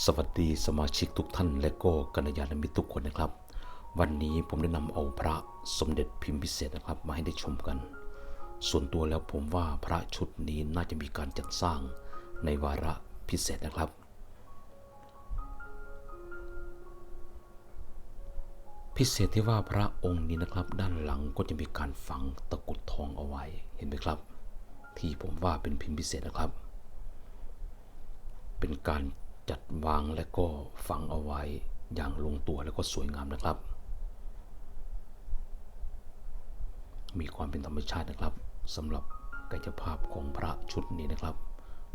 สวัสดีสมาชิกทุกท่านและก็กัลยาณมิตรทุกคนนะครับ วันนี้ผมได้นำเอาพระสมเด็จพิมพ์พิเศษนะครับ มาให้ได้ชมกัน ส่วนตัวแล้วผมว่าพระชุดนี้น่าจะมีการจัดสร้างในวาระพิเศษนะครับ พิเศษที่ว่าพระองค์นี้นะครับ ด้านหลังก็จะมีการฝังตะกุดทองเอาไว้เห็นไหมครับ ที่ผมว่าเป็นพิมพ์พิเศษนะครับ เป็นการ จัดวางและก็ฝังเอาไว้อย่างลงตัวและก็สวยงามนะครับ มีความเป็นธรรมชาตินะครับสำหรับกายภาพของพระชุดนี้นะครับ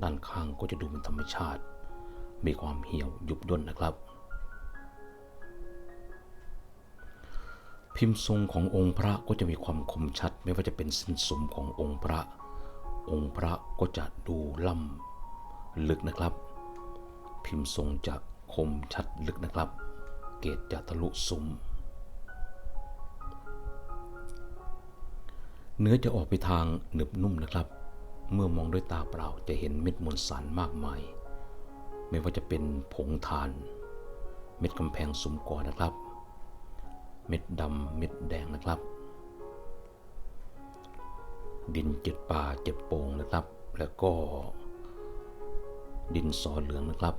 ด้านข้างก็จะดูเป็นธรรมชาติ มีความเหี่ยวยุบย่นนะครับ พิมพ์ทรงขององค์พระก็จะมีความคมชัด ไม่ว่าจะเป็นเส้นสมขององค์พระ องค์พระก็จะดูล่ำลึกนะครับ พิมพ์ทรงจะคมชัดลึกนะครับ เกตจะทะลุซุ้ม เนื้อจะออกไปทางหนึบนุ่มนะครับ เมื่อมองด้วยตาเปล่าจะเห็นเม็ดมวลสารมากมาย ไม่ว่าจะเป็นผงทาน เม็ดกำแพงสุมก่อนะครับ เม็ดดำเม็ดแดงนะครับ ดินเจ็ดป่าเจ็บโป่งนะครับ แล้วก็ดินสอเหลืองนะครับ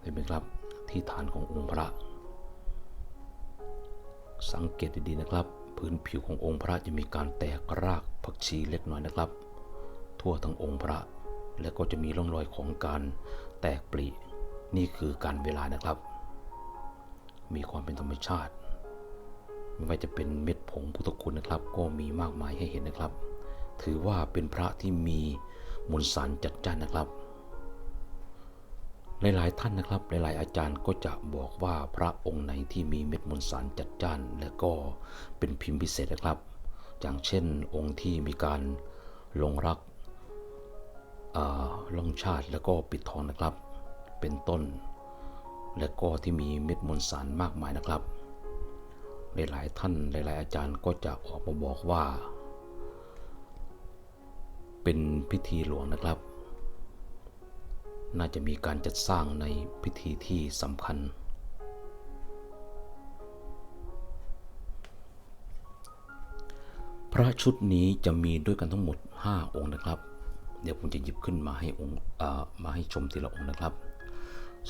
เห็นไหมครับที่ฐานขององค์พระ สังเกตดีๆนะครับ พื้นผิวขององค์พระจะมีการแตกรากผักชีเล็กน้อยนะครับ ทั่วทั้งองค์พระ และก็จะมีร่องรอยของการแตกปลีนี่คือการเวลานะครับ มีความเป็นธรรมชาติ ไม่ว่าจะเป็นเม็ดผงพุทธคุณนะครับ ก็มีมากมายให้เห็นนะครับ ถือว่าเป็นพระที่มีมวลสารจัดจ้านนะครับ หลายๆท่านนะครับ หลาย ๆ อาจารย์ก็จะบอกว่าพระองค์ไหนที่มีเม็ดมวลสารจัดจ้าน และก็เป็นพิมพ์พิเศษนะครับ อย่างเช่นองค์ที่มีการลงรักลงชาติแล้วก็ปิดทองนะครับ เป็นต้น และก็ที่มีเม็ดมวลสารมากมายนะครับ หลาย ๆ ท่านหลาย ๆ อาจารย์ก็จะออกมาบอกว่า เป็นพิธีหลวงนะครับ น่าจะมีการจัดสร้างในพิธีที่สำคัญ พระชุดนี้จะมีด้วยกันทั้งหมด 5 องค์นะครับ เดี๋ยวผมจะหยิบขึ้นมาให้องค์มาให้ชมทีละองค์นะครับ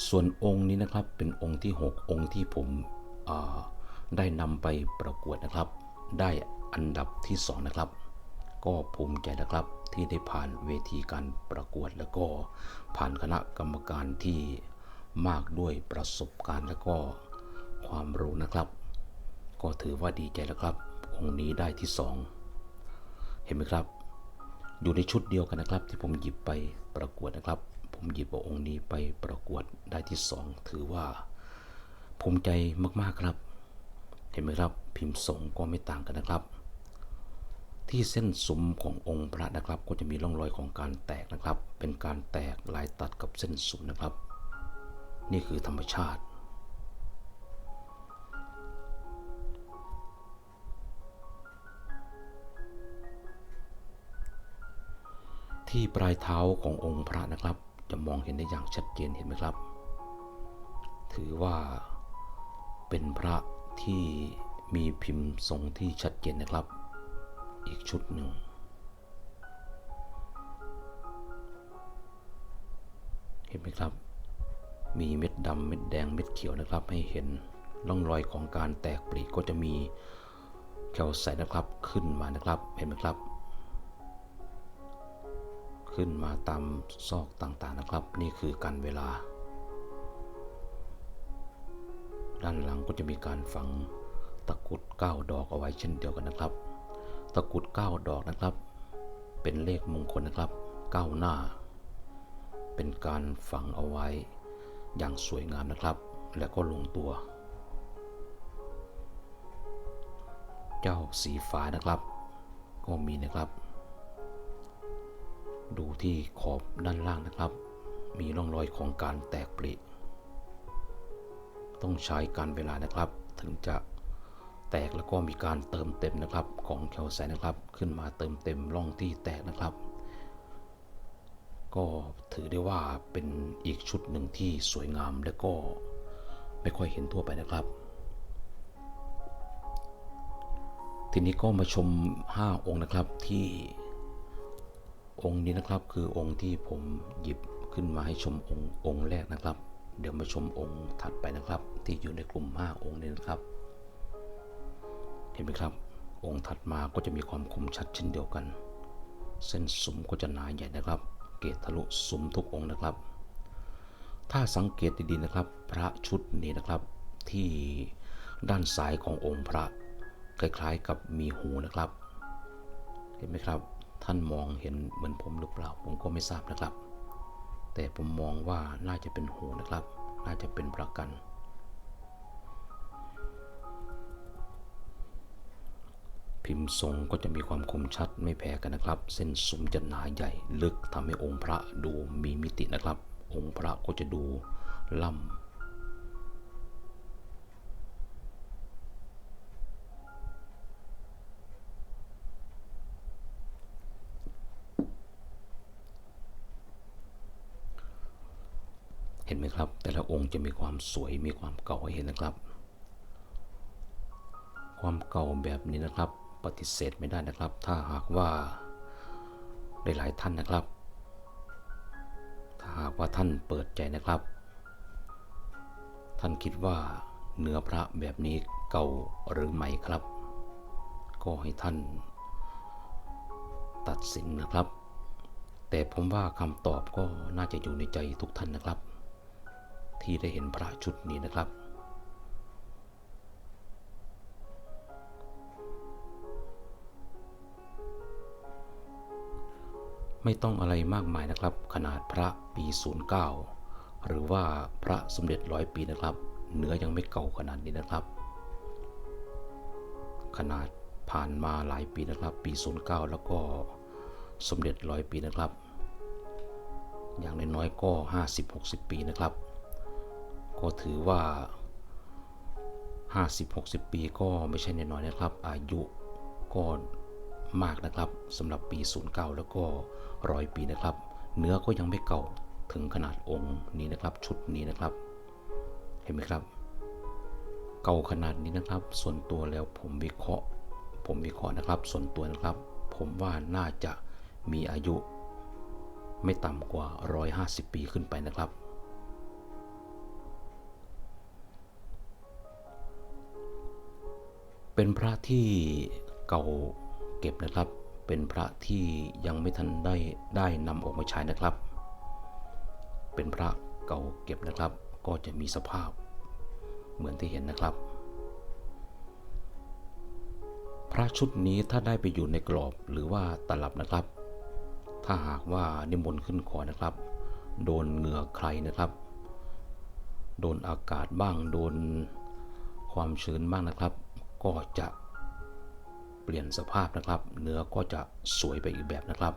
ส่วนองค์นี้นะครับเป็นองค์ที่ 6 องค์ที่ผมได้นำไปประกวดนะครับ ได้อันดับที่ 2 นะครับ ก็ภูมิใจนะครับที่ได้ผ่านเวทีการประกวดแล้วก็ผ่านคณะกรรมการที่มากด้วยประสบการณ์และก็ความรู้นะครับ ก็ถือว่าดีใจแล้วครับ องค์นี้ได้ที่สองเห็นไหมครับ อยู่ในชุดเดียวกันนะครับ ที่ผมหยิบไปประกวดนะครับ ผมหยิบเอาองค์นี้ไปประกวดได้ที่สองถือว่าภูมิใจมากๆครับ เห็นไหมครับ พิมพ์ทรงก็ไม่ต่างกันนะครับ ที่เส้นสุมขององค์พระนะครับ ก็จะมีร่องรอยของการแตกนะครับ เป็นการแตกลายตัดกับเส้นสุมนะครับ นี่คือธรรมชาติ ที่ปลายเท้าขององค์พระนะครับ จะมองเห็นได้อย่างชัดเจนเห็นไหมครับ ถือว่าเป็นพระที่มีพิมพ์ทรงที่ชัดเจนนะครับ อีกชุดหนึ่ง เห็นไหมครับ มีเม็ดดำเม็ดแดงเม็ดเขียวนะครับ ให้เห็นร่องรอยของการแตกปลีกก็จะมีแคลไซต์นะครับขึ้นมานะครับเห็นไหมครับ ขึ้นมาตามซอกต่างๆนะครับ นี่คือการเวลา ด้านหลังก็จะมีการฝังตะกุด9ดอกเอาไว้เช่นเดียวกันนะครับ ตะกุด9ดอกนะครับ เป็นเลขมงคลนะครับ9หน้า เป็นการฝังเอาไว้อย่างสวยงามนะครับ และก็ลงตัว เจ้าสีฟ้านะครับ ก็มีนะครับ ดูที่ขอบด้านล่างนะครับ มีร่องรอยของการแตกปริต้องใช้การเวลานะครับถึงจะ แตกแล้วก็มีการเติมเต็มนะครับของแคลไซต์นะครับ ขึ้นมาเติมเต็มร่องที่แตกนะครับ ก็ถือได้ว่าเป็นอีกชุดหนึ่งที่สวยงามและก็ไม่ค่อยเห็นทั่วไปนะครับ ทีนี้ก็มาชม 5 องค์นะครับที่องค์นี้นะครับคือองค์ที่ผมหยิบขึ้นมาให้ชมองค์องค์แรกนะครับ เดี๋ยวมาชมองค์ถัดไปนะครับ ที่อยู่ในกลุ่ม 5 องค์นี้นะครับ ห็นไหมครับ องค์ถัดมาก็จะมีความคมชัดเช่นเดียวกัน เส้นสุมก็จะหนาใหญ่นะครับ เกตทะลุสุมทุกองค์นะครับ ถ้าสังเกตดีๆนะครับ พระชุดนี้นะครับที่ด้านซ้ายขององค์พระคล้ายๆ กับมีหูนะครับ เห็นไหมครับ ท่านมองเห็นเหมือนผมหรือเปล่า ผมก็ไม่ทราบนะครับ แต่ผมมองว่าน่าจะเป็นหูนะครับ น่าจะเป็นประกัน พิมพ์ทรงก็จะมีความคมชัดไม่แพ้กันนะครับ เส้นสุมจะหนาใหญ่ลึกทำให้องค์พระดูมีมิตินะครับ องค์พระก็จะดูล่ำเห็นไหมครับ แต่ละองค์จะมีความสวยมีความเก่าให้เห็นนะครับ ความเก่าแบบนี้นะครับ ฏิเสธไม่ได้นะครับ ถ้าหากว่าหลายๆท่านนะครับ ถ้าหากว่าท่านเปิดใจนะครับ ท่านคิดว่าเนื้อพระแบบนี้เก่าหรือใหม่ครับ ก็ให้ท่านตัดสินนะครับ แต่ผมว่าคำตอบก็น่าจะอยู่ในใจทุกท่านนะครับ ที่ได้เห็นพระชุดนี้นะครับ ไม่ต้องอะไรมากมายนะครับ ขนาดพระปี 09 หรือว่าพระสมเด็จร้อยปีนะครับ เนื้อยังไม่เก่าขนาดนี้นะครับ ขนาดผ่านมาหลายปีนะครับ ปี 09 แล้วก็สมเด็จร้อยปีนะครับ อย่างน้อยๆก็ 50-60 ปีนะครับ ก็ถือว่า 50-60 ปีก็ไม่ใช่น้อยๆนะครับ อายุก็มากนะครับสำหรับปี 09 แล้วก็ ร้อยปีนะครับ เนื้อก็ยังไม่เก่าถึงขนาดองค์นี้นะครับ ชุดนี้นะครับ เห็นไหมครับ เก่าขนาดนี้นะครับ ส่วนตัวแล้วผมวิเคราะห์ ผมวิเคราะห์นะครับ ส่วนตัวนะครับ ผมว่าน่าจะมีอายุ ไม่ต่ำกว่า 150 ปีขึ้นไปนะครับเป็นพระที่เก่าเก็บนะครับ เป็นพระที่ยังไม่ทันได้ได้นำออกมาใช้นะครับ เป็นพระเก่าเก็บนะครับ ก็จะมีสภาพเหมือนที่เห็นนะครับ พระชุดนี้ถ้าได้ไปอยู่ในกรอบหรือว่าตลับนะครับ ถ้าหากว่านิมนต์ขึ้นขอนะครับ โดนเหงื่อใครนะครับ โดนอากาศบ้างโดนความชื้นบ้างนะครับ ก็จะ ปลี่ยนสภาพนะครับ เนื้อก็จะสวยไปอีกแบบนะครับ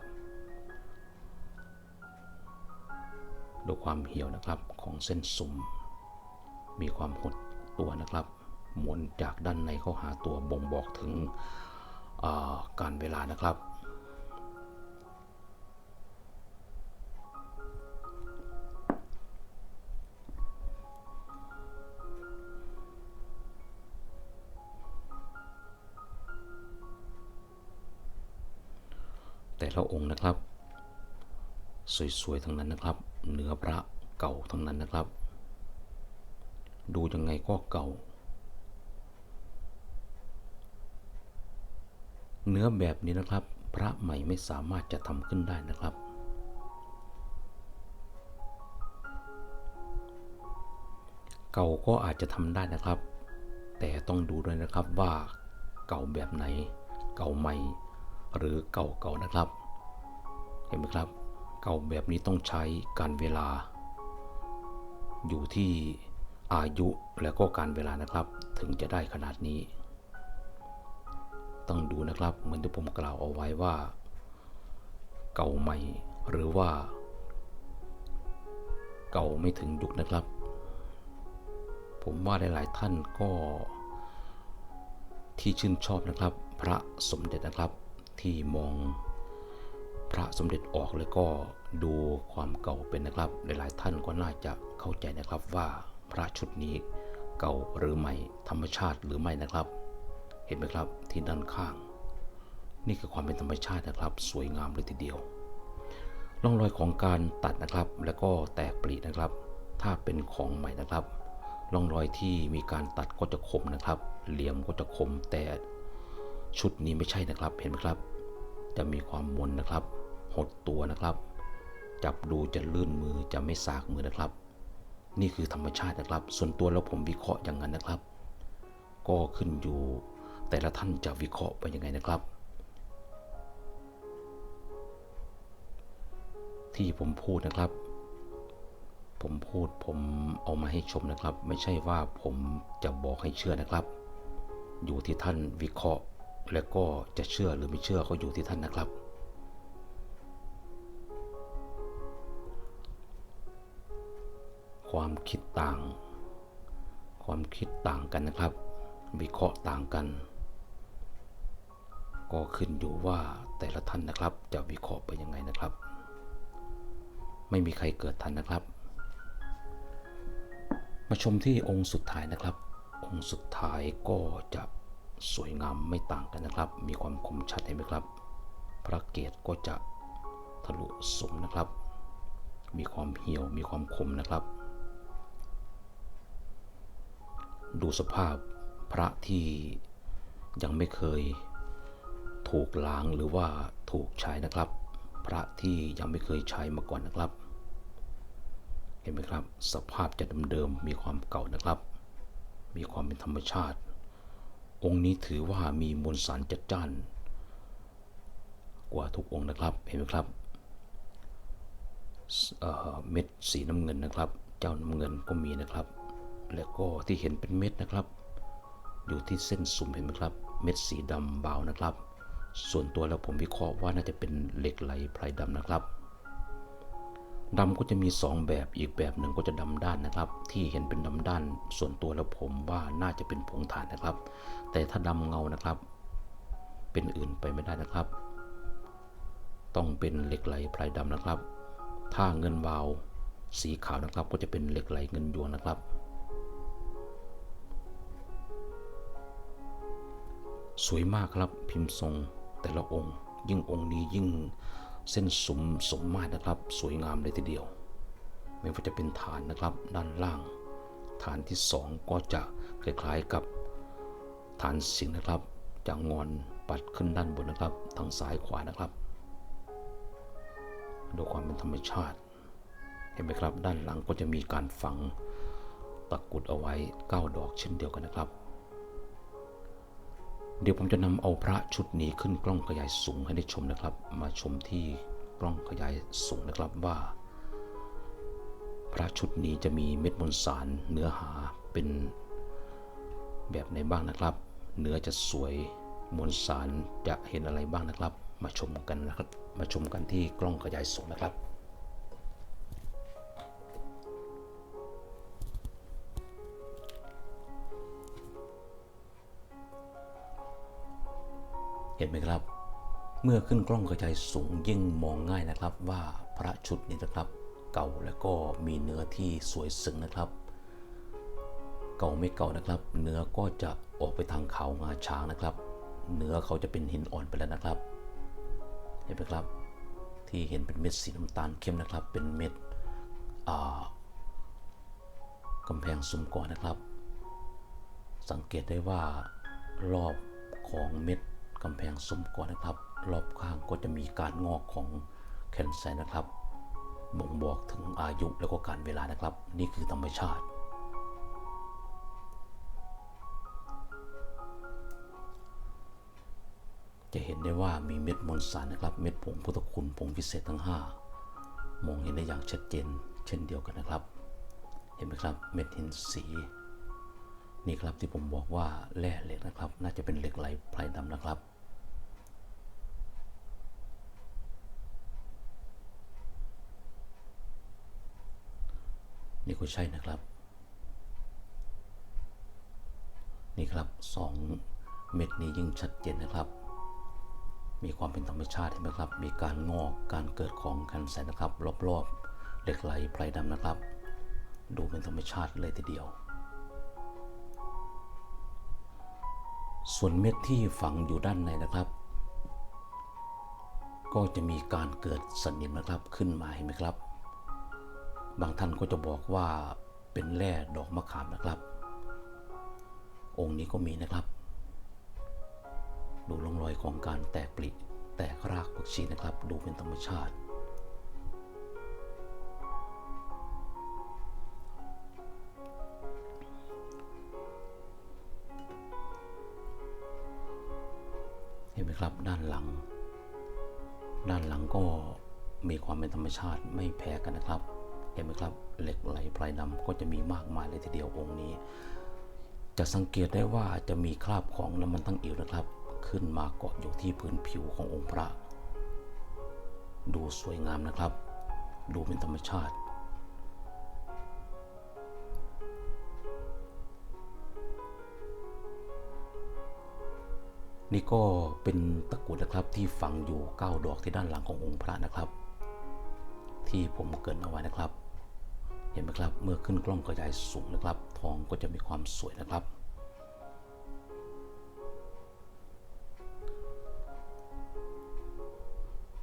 ดูความเหี่ยวนะครับของเส้นสุมมีความหดตัวนะครับหมุนจากด้านในเข้าหาตัวบ่งบอกถึงการเวลานะครับ ละองค์นะครับ สวยๆทั้งนั้นนะครับ เนื้อพระเก่าทั้งนั้นนะครับ ดูยังไงก็เก่า เนื้อแบบนี้นะครับ พระใหม่ไม่สามารถจะทำขึ้นได้นะครับเก่าก็อาจจะทำได้นะครับ แต่ต้องดูด้วยนะครับว่าเก่าแบบไหน เก่าใหม่ หรือเก่าๆนะครับ ห็นไหมครับ เก่าแบบนี้ต้องใช้การเวลา อยู่ที่อายุและก็การเวลานะครับ ถึงจะได้ขนาดนี้ ต้องดูนะครับเหมือนที่ผมกล่าวเอาไว้ว่า เก่าใหม่หรือว่า เก่าไม่ถึงยุคนะครับ ผมว่าหลาย ๆ ท่านก็ที่ชื่นชอบนะครับ พระสมเด็จนะครับที่มอง พระสมเด็จออกแล้วก็ดูความเก่าเป็นนะครับ หลายๆท่านก็น่าจะเข้าใจนะครับว่าพระชุดนี้เก่าหรือใหม่ธรรมชาติหรือไม่นะครับ เห็นไหมครับที่ด้านข้าง นี่คือความเป็นธรรมชาตินะครับ สวยงามเลยทีเดียวร่องรอยของการตัดนะครับ แล้วก็แตกปลีนะครับ ถ้าเป็นของใหม่นะครับร่องรอยที่มีการตัดก็จะคมนะครับ เหลี่ยมก็จะคมแต่ชุดนี้ไม่ใช่นะครับเห็นไหมครับ จะมีความมนนะครับ หดตัวนะครับ จับดูจะลื่นมือจะไม่สากมือนะครับ นี่คือธรรมชาตินะครับ ส่วนตัวแล้วผมวิเคราะห์อย่างนั้นนะครับ ก็ขึ้นอยู่แต่ละท่านจะวิเคราะห์ไปยังไงนะครับ ที่ผมพูดนะครับ ผมพูดผมเอามาให้ชมนะครับ ไม่ใช่ว่าผมจะบอกให้เชื่อนะครับ อยู่ที่ท่านวิเคราะห์ แล้วก็จะเชื่อหรือไม่เชื่อก็อยู่ที่ท่านนะครับ ความคิดต่าง ความคิดต่างกันนะครับ วิเคราะห์ต่างกัน ก็ขึ้นอยู่ว่าแต่ละท่านนะครับ จะวิเคราะห์ไปยังไงนะครับ ไม่มีใครเกิดทันนะครับ มาชมที่องค์สุดท้ายนะครับ องค์สุดท้ายก็จะสวยงามไม่ต่างกันนะครับ มีความคมชัดเห็นไหมครับ พระเกศก็จะทะลุสมนะครับ มีความเหี่ยว มีความคมนะครับ ดูสภาพพระที่ยังไม่เคยถูกล้างหรือว่าถูกใช้นะครับ พระที่ยังไม่เคยใช้มาก่อนนะครับ เห็นไหมครับ สภาพจะเดิมๆมีความเก่านะครับ มีความเป็นธรรมชาติ องค์นี้ถือว่ามีมวลสารจัดจ้าน กว่าทุกองค์นะครับเห็นไหมครับเเม็ดสีน้ำเงินนะครับ เจ้าน้ำเงินก็มีนะครับ แล้วก็ที่เห็นเป็นเม็ดนะครับ อยู่ที่เส้นสุ่มเห็นไหมครับ เม็ดสีดำเบานะครับ ส่วนตัวแล้วผมวิเคราะห์ว่าน่าจะเป็นเหล็กไหลไพรดำนะครับดำก็จะมี 2 แบบอีกแบบหนึ่งก็จะดำด้านนะครับ ที่เห็นเป็นดำด้าน ส่วนตัวแล้วผมว่าน่าจะเป็นผงถ่านนะครับ แต่ถ้าดำเงานะครับ เป็นอื่นไปไม่ได้นะครับ ต้องเป็นเหล็กไหลไพรดำนะครับ ถ้าเงินวาวสีขาวนะครับก็จะเป็นเหล็กไหลเงินยวงนะครับ สวยมากครับพิมพ์ทรงแต่ละองค์ ยิ่งองค์นี้ยิ่งเส้นสมสมมาตรนะครับ สวยงามเลยทีเดียว ไม่ว่าจะเป็นฐานนะครับด้านล่าง ฐานที่สองก็จะคล้ายๆกับฐานสิงนะครับจะงอนปัดขึ้นด้านบนนะครับทางซ้ายขวานะครับดูความเป็นธรรมชาติ เห็นไหมครับ ด้านหลังก็จะมีการฝังตะกรุดเอาไว้9ดอกเช่นเดียวกันนะครับ เดี๋ยวผมจะนำเอาพระชุดนี้ขึ้นกล้องขยายสูงให้ได้ชมนะครับ มาชมที่กล้องขยายสูงนะครับว่า พระชุดนี้จะมีเม็ดมวลสารเนื้อหาเป็นแบบไหนบ้างนะครับ เนื้อจะสวยมวลสารจะเห็นอะไรบ้างนะครับ มาชมกันนะครับ มาชมกันที่กล้องขยายสูงนะครับ ห็นไหมครับ เมื่อขึ้นกล้องกระจายสูงยิ่งมองง่ายนะครับว่าพระชุดนี้นะครับ เก่าแล้วก็มีเนื้อที่สวยสึงนะครับ เก่าไม่เก่านะครับ เนื้อก็จะออกไปทางขาวงาช้างนะครับ เนื้อเขาจะเป็นหินอ่อนไปแล้วนะครับ เห็นไหมครับ ที่เห็นเป็นเม็ดสีน้ำตาลเข้มนะครับ เป็นเม็ดกำแพงซุ้มก่อนนะครับ สังเกตได้ว่ารอบของเม็ด กำแพงซุ้มก่อนนะครับ รอบข้างก็จะมีการงอกของแคนไซนะครับบ่งบอกถึงอายุแล้วก็การเวลานะครับ นี่คือธรรมชาติ จะเห็นได้ว่ามีเม็ดมวลสารนะครับ เม็ดผงพุทธคุณผงพิเศษทั้ง 5 มองเห็นได้อย่างชัดเจนเช่นเดียวกันนะครับ เห็นไหมครับเม็ดหินสีนี่ครับที่ผมบอกว่าแร่เหล็กนะครับ น่าจะเป็นเหล็กไหลไพรดำนะครับ นี่ ก็ใช่นะครับ นี่ครับสองเม็ดนี้ยิ่งชัดเจนนะครับ มีความเป็นธรรมชาติเห็นไหมครับ มีการงอกการเกิดของกันแสนนะครับ รอบๆเหล็กไหลไพรดำนะครับ ดูเป็นธรรมชาติเลยทีเดียว ส่วนเม็ดที่ฝังอยู่ด้านในนะครับก็จะมีการเกิดสนิมนะครับขึ้นมาเห็นไหมครับ บางท่านก็จะบอกว่าเป็นแร่ดอกมะขามนะครับ องค์นี้ก็มีนะครับ ดูร่องรอยของการแตกปลิแตกรากผักชีนะครับ ดูเป็นธรรมชาติ เห็นไหมครับด้านหลัง ด้านหลังก็มีความเป็นธรรมชาติไม่แพ้กันนะครับ เห็นไหมครับ เหล็กไหลพลายดำก็จะมีมากมายเลยทีเดียวองค์นี้ จะสังเกตได้ว่าจะมีคราบของน้ำมันตั้งอิ๋วนะครับ ขึ้นมาเกาะอยู่ที่พื้นผิวขององค์พระ ดูสวยงามนะครับ ดูเป็นธรรมชาตินี่ก็เป็นตะกุดนะครับที่ฝังอยู่ 9 ดอกที่ด้านหลังขององค์พระนะครับ ที่ผมเกินเอาไว้นะครับ เห็นไหมครับ เมื่อขึ้นกล้องขยายสูงนะครับ ทองก็จะมีความสวยนะครับ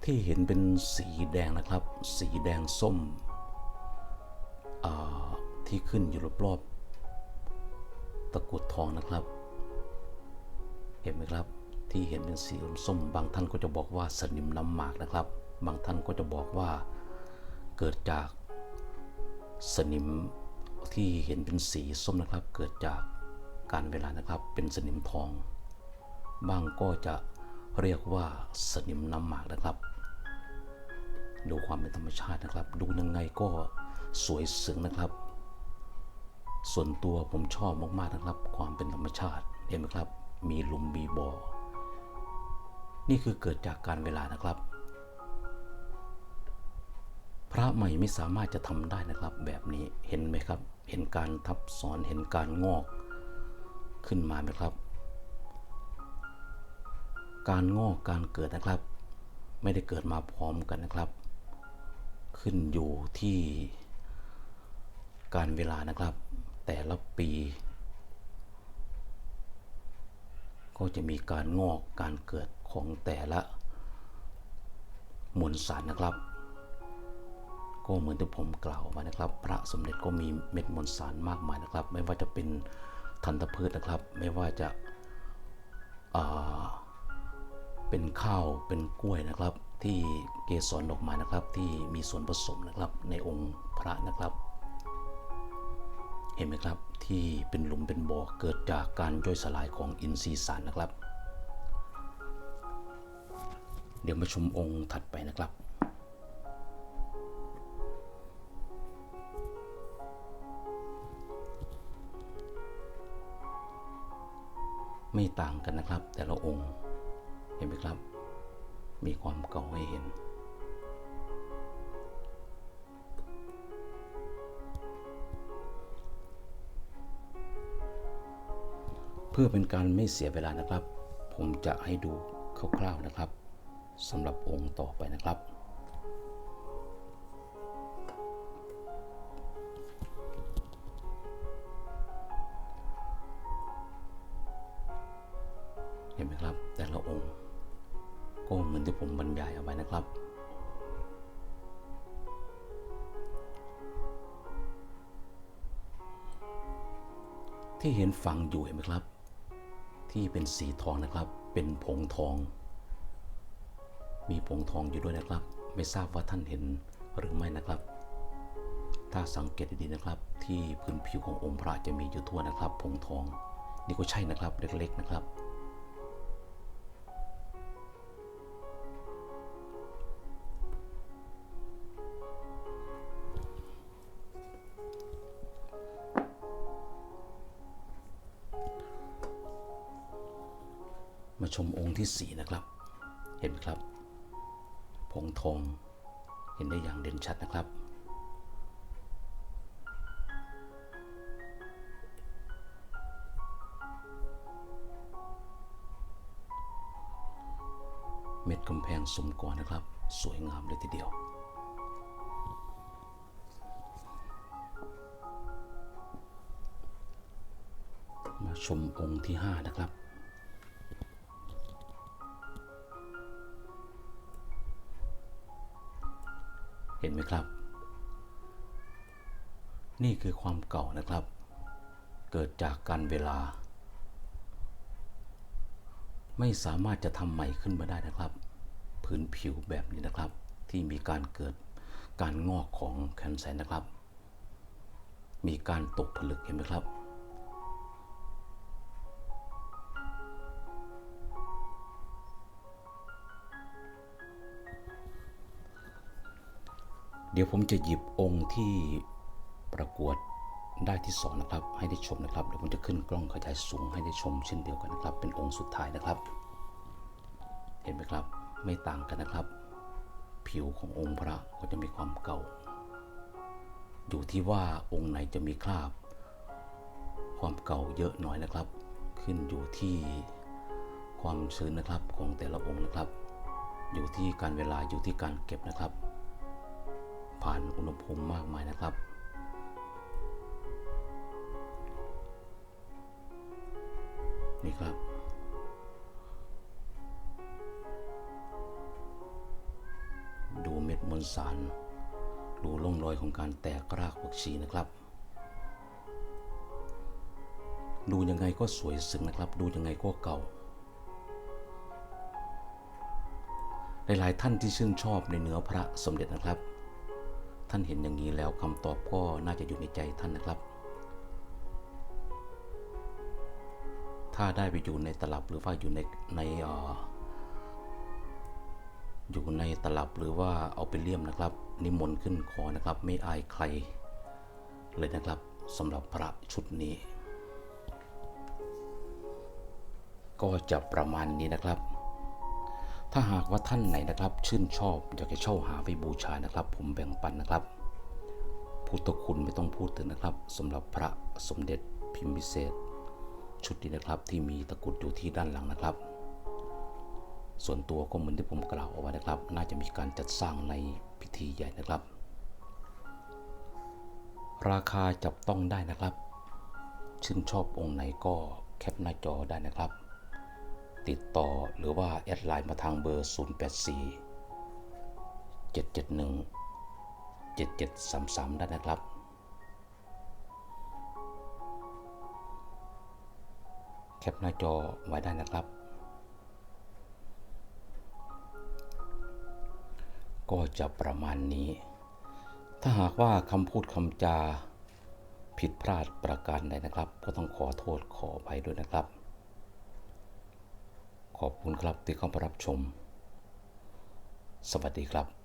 ที่เห็นเป็นสีแดงนะครับ สีแดงส้มที่ขึ้นอยู่รอบๆตะกุดทองนะครับ เห็นไหมครับที่เห็นเป็นสีส้ม บางท่านก็จะบอกว่าสนิมน้ำหมากนะครับ บางท่านก็จะบอกว่าเกิดจาก สนิมที่เห็นเป็นสีส้มนะครับ เกิดจากการเวลานะครับ เป็นสนิมทอง บ้างก็จะเรียกว่าสนิมน้ำหมากนะครับ ดูความเป็นธรรมชาตินะครับ ดูยังไงก็สวยสึงนะครับ ส่วนตัวผมชอบมากๆนะครับ ความเป็นธรรมชาติเห็นไหมครับ มีลุมมีบ่อนี่คือเกิดจากการเวลานะครับ พระใหม่ไม่สามารถจะทำได้นะครับ แบบนี้เห็นไหมครับ เห็นการทับซ้อนเห็นการงอกขึ้นมาไหมครับ การงอกการเกิดนะครับ ไม่ได้เกิดมาพร้อมกันนะครับ ขึ้นอยู่ที่การเวลานะครับ แต่ละปี ก็จะมีการงอกการเกิดของแต่ละมวลสารนะครับ ก็เหมือนที่ผมกล่าวมานะครับ พระสมเด็จก็มีเม็ดมวลสารมากมายนะครับ ไม่ว่าจะเป็นธัญพืชนะครับ ไม่ว่าจะาเป็นข้าวเป็นกล้วยนะครับ ที่เกสรดอกไม้นะครับ ที่มีส่วนผสมนะครับในองค์พระนะครับ เห็นไหมครับที่เป็นหลุมเป็นบ่อเกิดจากการย่อยสลายของอินทรีย์สารนะครับ เดี๋ยวมาชมองค์ถัดไปนะครับ ไม่ต่างกันนะครับ แต่ละองค์เห็นไหมครับ มีความเก่าให้เห็น เพื่อเป็นการไม่เสียเวลานะครับ ผมจะให้ดูคร่าวๆนะครับสำหรับองค์ต่อไปนะครับ นไหมครับ แต่ละองค์ก็เหมือนที่ผมบรรยายเอาไว้นะครับ ที่เห็นฝังอยู่เห็นไหมครับ ที่เป็นสีทองนะครับ เป็นผงทอง มีผงทองอยู่ด้วยนะครับ ไม่ทราบว่าท่านเห็นหรือไม่นะครับ ถ้าสังเกตดีๆนะครับ ที่พื้นผิวขององค์พระจะมีอยู่ทั่วนะครับผงทองนี่ก็ใช่นะครับเล็กๆนะครับ มาชมองค์ที่สี่นะครับ เห็นไหมครับ ผงทองเห็นได้อย่างเด่นชัดนะครับ เม็ดกำแพงสมก่อนนะครับ สวยงามเลยทีเดียวมาชมองค์ที่ 5 นะครับ เห็นไหมครับ นี่คือความเก่านะครับ เกิดจากการเวลา ไม่สามารถจะทำใหม่ขึ้นมาได้นะครับ พื้นผิวแบบนี้นะครับ ที่มีการเกิดการงอกของแคนไซนนะครับ มีการตกผลึกเห็นไหมครับ เดี๋ยวผมจะหยิบองค์ที่ประกวดได้ที่สองนะครับ ให้ได้ชมนะครับเดี๋ยวผมจะขึ้นกล้องขยายสูงให้ได้ชมเช่นเดียวกันนะครับ เป็นองค์สุดท้ายนะครับ เห็นไหมครับไม่ต่างกันนะครับ ผิวขององค์พระก็จะมีความเก่า อยู่ที่ว่าองค์ไหนจะมีคราบ ความเก่าเยอะหน่อยนะครับ ขึ้นอยู่ที่ความชื้นนะครับของแต่ละองค์นะครับ อยู่ที่การเวลาอยู่ที่การเก็บนะครับ ผ่านอุณหภูมิมากมายนะครับ นี่ครับ ดูเม็ดมวลสารดูร่องรอยของการแตกรากผักชีนะครับ ดูยังไงก็สวยซึ้งนะครับ ดูยังไงก็เก่าหลายๆท่านที่ชื่นชอบในเนื้อพระสมเด็จนะครับ ท่านเห็นอย่างนี้แล้วคำตอบก็น่าจะอยู่ในใจท่านนะครับ ถ้าได้ไปอยู่ในตลับหรือว่าอยู่ในในอออยู่ในตลับหรือว่าเอาไปเลี่ยมนะครับ นิมนต์ขึ้นคอนะครับ ไม่อายใคร เลยนะครับสำหรับพระชุดนี้ ก็จะประมาณนี้นะครับ ถ้าหากว่าท่านไหนนะครับ ชื่นชอบอยากจะเช่าหาไปบูชานะครับ ผมแบ่งปันนะครับ พุทธคุณไม่ต้องพูดถึงนะครับสำหรับพระสมเด็จพิมพ์พิเศษ ชุดนี้นะครับที่มีตะกุดอยู่ที่ด้านหลังนะครับ ส่วนตัวก็เหมือนที่ผมกล่าวเอาไว้นะครับ น่าจะมีการจัดสร้างในพิธีใหญ่นะครับ ราคาจับต้องได้นะครับ ชื่นชอบองค์ไหนก็แคปหน้าจอได้นะครับ ติดต่อหรือว่าแอดไลน์มาทางเบอร์ 084 771 7733 ได้นะครับ แคปหน้าจอไว้ได้นะครับ ก็จะประมาณนี้ ถ้าหากว่าคำพูดคำจาผิดพลาดประการใดนะครับ ก็ต้องขอโทษขอไปด้วยนะครับ ขอบคุณครับที่เข้ามารับชม สวัสดีครับ